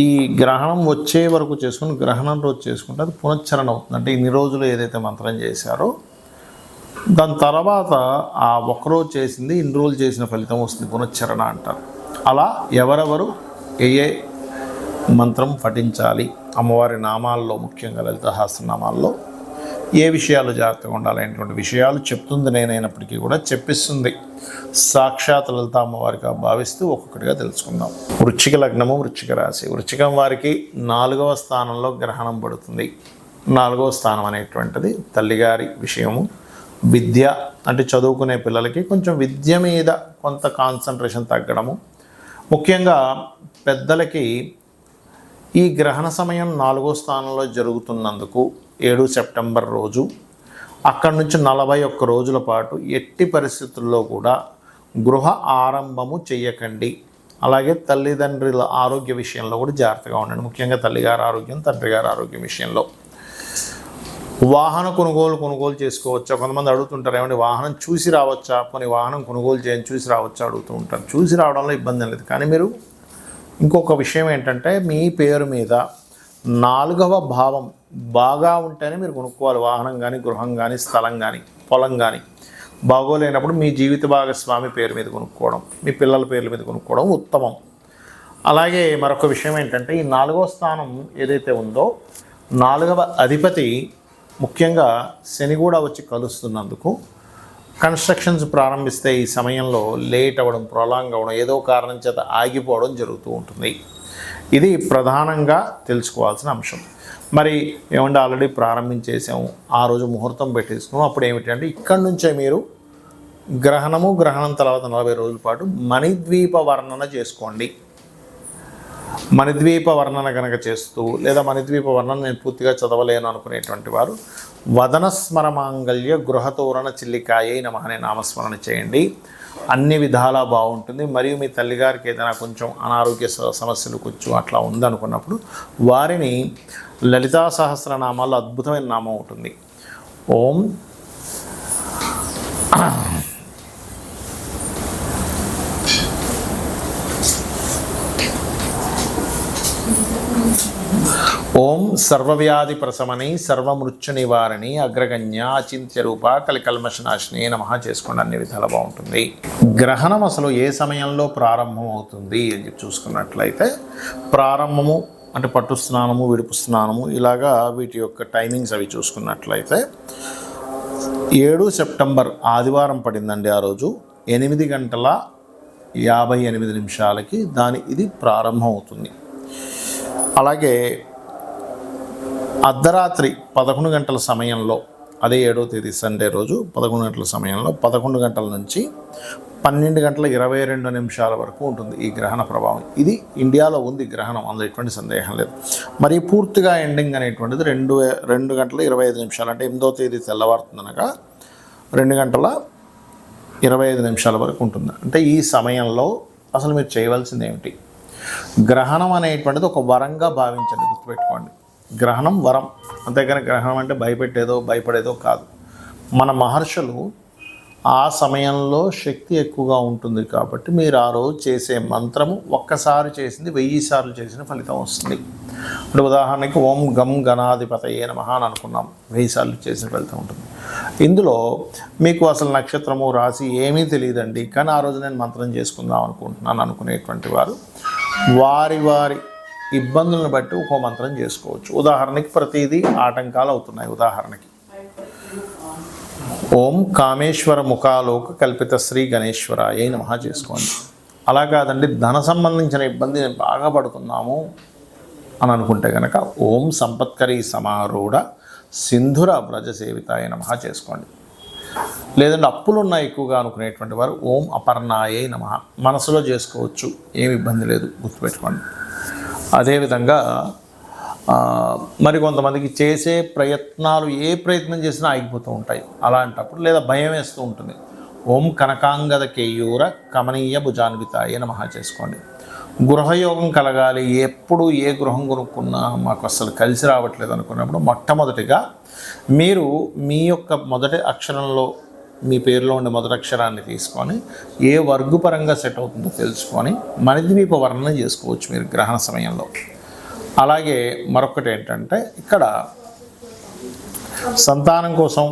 ఈ గ్రహణం వచ్చే వరకు చేసుకుని గ్రహణం రోజు చేసుకుంటే అది పునశ్చరణ అవుతుంది. అంటే ఇన్ని రోజులు ఏదైతే మంత్రం చేశారో దాని తర్వాత ఆ ఒకరోజు చేసింది ఇన్ని రోజులు చేసిన ఫలితం వస్తుంది పునశ్చరణ అంటారు. అలా ఎవరెవరు ఏ ఏ మంత్రం పఠించాలి అమ్మవారి నామాల్లో ముఖ్యంగా లలిత సహస్రనామాల్లో ఏ విషయాలు జాగ్రత్తగా ఉండాలనేటువంటి విషయాలు చెప్తుంది నేనైనప్పటికీ కూడా చెప్పిస్తుంది. సాక్షాత్ లలిత అమ్మవారిగా భావిస్తూ ఒక్కొక్కటిగా తెలుసుకుందాం. వృచ్చిక లగ్నము వృచ్చిక రాశి. వృచ్చికం వారికి నాలుగవ స్థానంలో గ్రహణం పడుతుంది. నాలుగవ స్థానం అనేటువంటిది తల్లిగారి విషయము. విద్య అంటే చదువుకునే పిల్లలకి కొంచెం విద్య మీద కొంత కాన్సన్ట్రేషన్ తగ్గడము. ముఖ్యంగా పెద్దలకి ఈ గ్రహణ సమయం నాలుగో స్థానంలో జరుగుతున్నందుకు ఏడు సెప్టెంబర్ రోజు. అక్కడి నుంచి నలభై ఒక్క రోజుల పాటు ఎట్టి పరిస్థితుల్లో కూడా గృహ ఆరంభము చెయ్యకండి. అలాగే తల్లిదండ్రుల ఆరోగ్య విషయంలో కూడా జాగ్రత్తగా ఉండండి. ముఖ్యంగా తల్లిగారి ఆరోగ్యం తండ్రి గారి ఆరోగ్యం విషయంలో. వాహన కొనుగోలు కొనుగోలు చేసుకోవచ్చా? కొంతమంది అడుగుతుంటారు ఏమంటే వాహనం చూసి రావచ్చా? కొన్ని వాహనం కొనుగోలు చేయని చూసి రావచ్చా? అడుగుతూ ఉంటారు. చూసి రావడంలో ఇబ్బంది లేదు. కానీ మీరు ఇంకొక విషయం ఏంటంటే మీ పేరు మీద నాలుగవ భావం బాగా ఉంటేనే మీరు కొనుక్కోవాలి. వాహనం కానీ గృహం కానీ స్థలం కానీ పొలం కానీ బాగోలేనప్పుడు మీ జీవిత భాగస్వామి పేరు మీద కొనుక్కోవడం మీ పిల్లల పేర్ల మీద కొనుక్కోవడం ఉత్తమం. అలాగే మరొక విషయం ఏంటంటే ఈ నాలుగవ స్థానం ఏదైతే ఉందో నాలుగవ అధిపతి ముఖ్యంగా శని కూడా వచ్చి కలుస్తున్నందుకు కన్స్ట్రక్షన్స్ ప్రారంభిస్తే ఈ సమయంలో లేట్ అవ్వడం ప్రొలాంగ్ అవ్వడం ఏదో కారణం చేత ఆగిపోవడం జరుగుతూ ఉంటుంది. ఇది ప్రధానంగా తెలుసుకోవాల్సిన అంశం. మరి ఏమంటే ఆల్రెడీ ప్రారంభించేసాము ఆ రోజు ముహూర్తం పెట్టేసుకున్నాం అప్పుడు ఏమిటంటే ఇక్కడి నుంచే మీరు గ్రహణము గ్రహణం తర్వాత నలభై రోజుల పాటు మణిద్వీప వర్ణన చేసుకోండి. మణిద్వీప వర్ణన కనుక చేస్తూ లేదా మణిద్వీప వర్ణన నేను పూర్తిగా చదవలేను అనుకునేటువంటి వారు వదన స్మరమాంగల్య గృహతోరణ చిల్లికాయ నమ అనే నామస్మరణ చేయండి. అన్ని విధాలా బాగుంటుంది. మరియు మీ తల్లిగారికి ఏదైనా కొంచెం అనారోగ్య స- సమస్యలు కొంచెం అట్లా ఉందనుకున్నప్పుడు వారిని లలితా సహస్రనామాల్లో అద్భుతమైన నామం ఉంటుంది ఓం ఓం సర్వవ్యాధి ప్రసమని సర్వమృత్యు నివారణి అగ్రగణ్య అచింత్య రూప కలికల్మషనాశిని నమ చేసుకోండి. అన్ని విధాలు బాగుంటుంది. గ్రహణం అసలు ఏ సమయంలో ప్రారంభం అవుతుంది అని చెప్పి చూసుకున్నట్లయితే ప్రారంభము అంటే పట్టు స్నానము విడుపు స్నానము ఇలాగా వీటి యొక్క టైమింగ్స్ అవి చూసుకున్నట్లయితే ఏడు సెప్టెంబర్ ఆదివారం పడిందండి ఆ రోజు. ఎనిమిది గంటల యాభై ఎనిమిది నిమిషాలకి దాని ఇది ప్రారంభం అవుతుంది అలాగే అర్ధరాత్రి పదకొండు గంటల సమయంలో అదే ఏడో తేదీ సండే రోజు పదకొండు గంటల సమయంలో పదకొండు గంటల నుంచి పన్నెండు గంటల ఇరవై రెండు నిమిషాల వరకు ఉంటుంది ఈ గ్రహణ ప్రభావం. ఇది ఇండియాలో ఉంది గ్రహణం అందులో ఎటువంటి సందేహం లేదు. మరి పూర్తిగా ఎండింగ్ అనేటువంటిది రెండు రెండు గంటల ఇరవై ఐదు నిమిషాలు అంటే ఎనిమిదో తేదీ తెల్లవారుతుందనగా రెండు గంటల ఇరవై ఐదు నిమిషాల వరకు ఉంటుంది. అంటే ఈ సమయంలో అసలు మీరు చేయవలసింది ఏమిటి? గ్రహణం అనేటువంటిది ఒక వరంగా భావించండి గుర్తుపెట్టుకోండి. గ్రహణం వరం. అంతేకాని గ్రహణం అంటే భయపెట్టేదో భయపడేదో కాదు. మన మహర్షులు ఆ సమయంలో శక్తి ఎక్కువగా ఉంటుంది కాబట్టి మీరు ఆ రోజు చేసే మంత్రము ఒక్కసారి చేసింది వెయ్యి సార్లు చేసిన ఫలితం వస్తుంది. ఇప్పుడు ఉదాహరణకి ఓం గం గణాధిపత ఏ నమః అని అనుకున్నాం. వెయ్యి సార్లు చేసిన ఫలితం ఉంటుంది. ఇందులో మీకు అసలు నక్షత్రము రాశి ఏమీ తెలియదండి. కానీ ఆ రోజు నేను మంత్రం చేసుకుందాం అనుకుంటున్నాను అనుకునేటువంటి వారు వారి వారి ఇబ్బందులను బట్టి ఒక్కో మంత్రం చేసుకోవచ్చు. ఉదాహరణకి ప్రతిదీ ఆటంకాలు అవుతున్నాయి. ఉదాహరణకి ఓం కామేశ్వర ముఖాలోక కల్పిత శ్రీ గణేశ్వరాయ నమః చేసుకోండి. అలా కాదండి ధన సంబంధించిన ఇబ్బంది నేను బాగా పడుతున్నాము అని అనుకుంటే కనుక ఓం సంపత్కరీ సమారూఢ సింధుర వ్రజ సేవితాయ నమః చేసుకోండి. లేదంటే అప్పులు ఉన్నాయి ఎక్కువగా అనుకునేటువంటి వారు ఓం అపర్ణాయే నమ. మనసులో చేసుకోవచ్చు ఏమి ఇబ్బంది లేదు గుర్తుపెట్టుకోండి. అదేవిధంగా మరికొంతమందికి మరి కొంతమందికి చేసే ప్రయత్నాలు ఏ ప్రయత్నం చేసినా ఆగిపోతూ ఉంటాయి. అలాంటప్పుడు లేదా భయం వేస్తూ ఉంటుంది. ఓం కనకాంగద కేయూర కమనీయ భుజాన్వితాయ నమ చేసుకోండి. గృహయోగం కలగాలి. ఎప్పుడు ఏ గృహం కొనుక్కున్నా మాకు అసలు కలిసి రావట్లేదు అనుకున్నప్పుడు మొట్టమొదటిగా మీరు మీ యొక్క మొదటి అక్షరంలో మీ పేరులో ఉండే మొదటక్షరాన్ని తీసుకొని ఏ వర్గుపరంగా సెట్ అవుతుందో తెలుసుకొని మణిద్వీప వర్ణన చేసుకోవచ్చు మీరు గ్రహణ సమయంలో. అలాగే మరొకటి ఏంటంటే ఇక్కడ సంతానం కోసం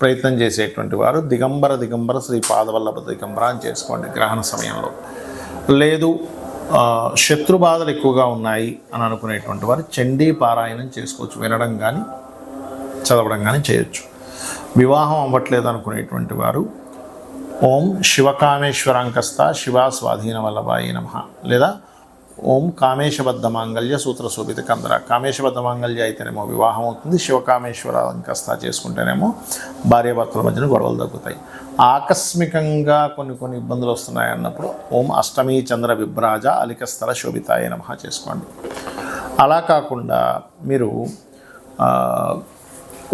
ప్రయత్నం చేసేటువంటి వారు దిగంబర దిగంబర శ్రీ పాదవల్లభ దిగంబర అని చేసుకోండి గ్రహణ సమయంలో. లేదు శత్రు బాధలు ఎక్కువగా ఉన్నాయి అని అనుకునేటువంటి వారు చండీ పారాయణం చేసుకోవచ్చు వినడం కానీ చదవడం కానీ చేయొచ్చు. వివాహం అవ్వట్లేదు అనుకునేటువంటి వారు ఓం శివకామేశ్వరంకస్త శివా స్వాధీన వల్లభాయి నమ. లేదా ఓం కామేశబద్ధ మాంగళ్య సూత్ర శోభిత కందర. కామేశబద్ధ మాంగళ్య అయితేనేమో వివాహం అవుతుంది శివకామేశ్వరంకస్త చేసుకుంటేనేమో భార్యాభర్తల మధ్యన గొడవలు తగ్గుతాయి. ఆకస్మికంగా కొన్ని కొన్ని ఇబ్బందులు వస్తున్నాయి అన్నప్పుడు ఓం అష్టమి చంద్ర విభ్రాజ అలికస్థల శోభితాయ నమ చేసుకోండి. అలా కాకుండా మీరు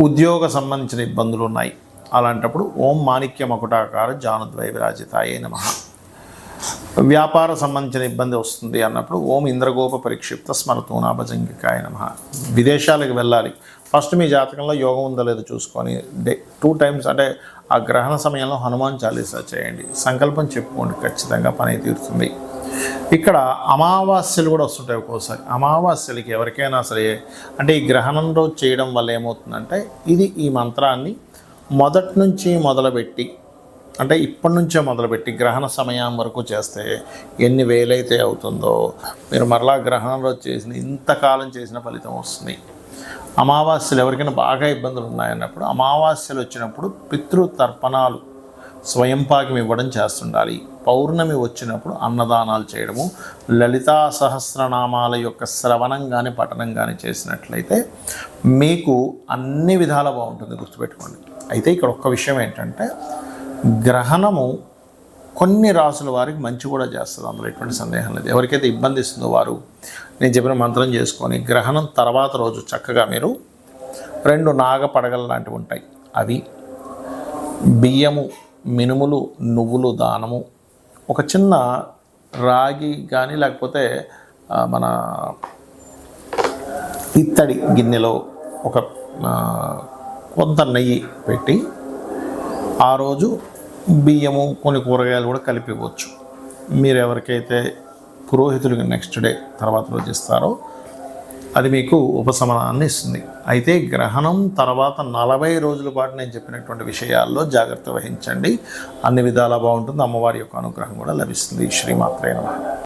ఉద్యోగ సంబంధించిన ఇబ్బందులు ఉన్నాయి. అలాంటప్పుడు ఓం మాణిక్య మకుటాకార జానుద్వయ విరాజితాయే నమ. వ్యాపార సంబంధించిన ఇబ్బంది వస్తుంది అన్నప్పుడు ఓం ఇంద్రగోప పరిక్షిప్త స్మరతూనాభజంగికాయ నమ. విదేశాలకు వెళ్ళాలి. ఫస్ట్ మీ జాతకంలో యోగం ఉందో లేదో చూసుకొని డే టూ టైమ్స్ అంటే ఆ గ్రహణ సమయంలో హనుమాన్ చాలీసా చేయండి. సంకల్పం చెప్పుకోండి. ఖచ్చితంగా పని తీరుతుంది. ఇక్కడ అమావాస్యలు కూడా వస్తుంటాయి ఒక్కోసారి. అమావాస్యలకి ఎవరికైనా సరే అంటే ఈ గ్రహణం రోజు చేయడం వల్ల ఏమవుతుందంటే ఇది ఈ మంత్రాన్ని మొదటి నుంచి మొదలుపెట్టి అంటే ఇప్పటి నుంచే మొదలుపెట్టి గ్రహణ సమయం వరకు చేస్తే ఎన్ని వేలైతే అవుతుందో మీరు మరలా గ్రహణం రోజు చేసిన ఇంతకాలం చేసిన ఫలితం వస్తుంది. అమావాస్యలు ఎవరికైనా బాగా ఇబ్బందులు ఉన్నాయన్నప్పుడు అమావాస్యలు వచ్చినప్పుడు పితృతర్పణాలు స్వయంపాకం ఇవ్వడం చేస్తుండాలి. పౌర్ణమి వచ్చినప్పుడు అన్నదానాలు చేయడము లలితా సహస్రనామాల యొక్క శ్రవణం కానీ పఠనం కానీ చేసినట్లయితే మీకు అన్ని విధాలు బాగుంటుంది గుర్తుపెట్టుకోండి. అయితే ఇక్కడ ఒక్క విషయం ఏంటంటే గ్రహణము కొన్ని రాసుల వారికి మంచి కూడా చేస్తుంది. అందులో ఎటువంటి సందేహం లేదు. ఎవరికైతే ఇబ్బంది ఇస్తుందో వారు నేను చెప్పిన మంత్రం చేసుకొని గ్రహణం తర్వాత రోజు చక్కగా మీరు రెండు నాగ పడగలు లాంటివి ఉంటాయి. అవి బియ్యము మినుములు నువ్వులు దానము ఒక చిన్న రాగి కానీ లేకపోతే మన ఇత్తడి గిన్నెలో ఒక కొంత నెయ్యి పెట్టి ఆ రోజు బియ్యము కొన్ని కూరగాయలు కూడా కలిపివచ్చు మీరు ఎవరికైతే పురోహితుడికి నెక్స్ట్ డే తర్వాత రోజు ఇస్తారో అది మీకు ఉపశమనాన్ని ఇస్తుంది. అయితే గ్రహణం తర్వాత నలభై రోజుల పాటు నేను చెప్పినటువంటి విషయాల్లో జాగ్రత్త వహించండి. అన్ని విధాలా బాగుంటుంది. అమ్మవారి యొక్క అనుగ్రహం కూడా లభిస్తుంది. శ్రీమాత్రేణ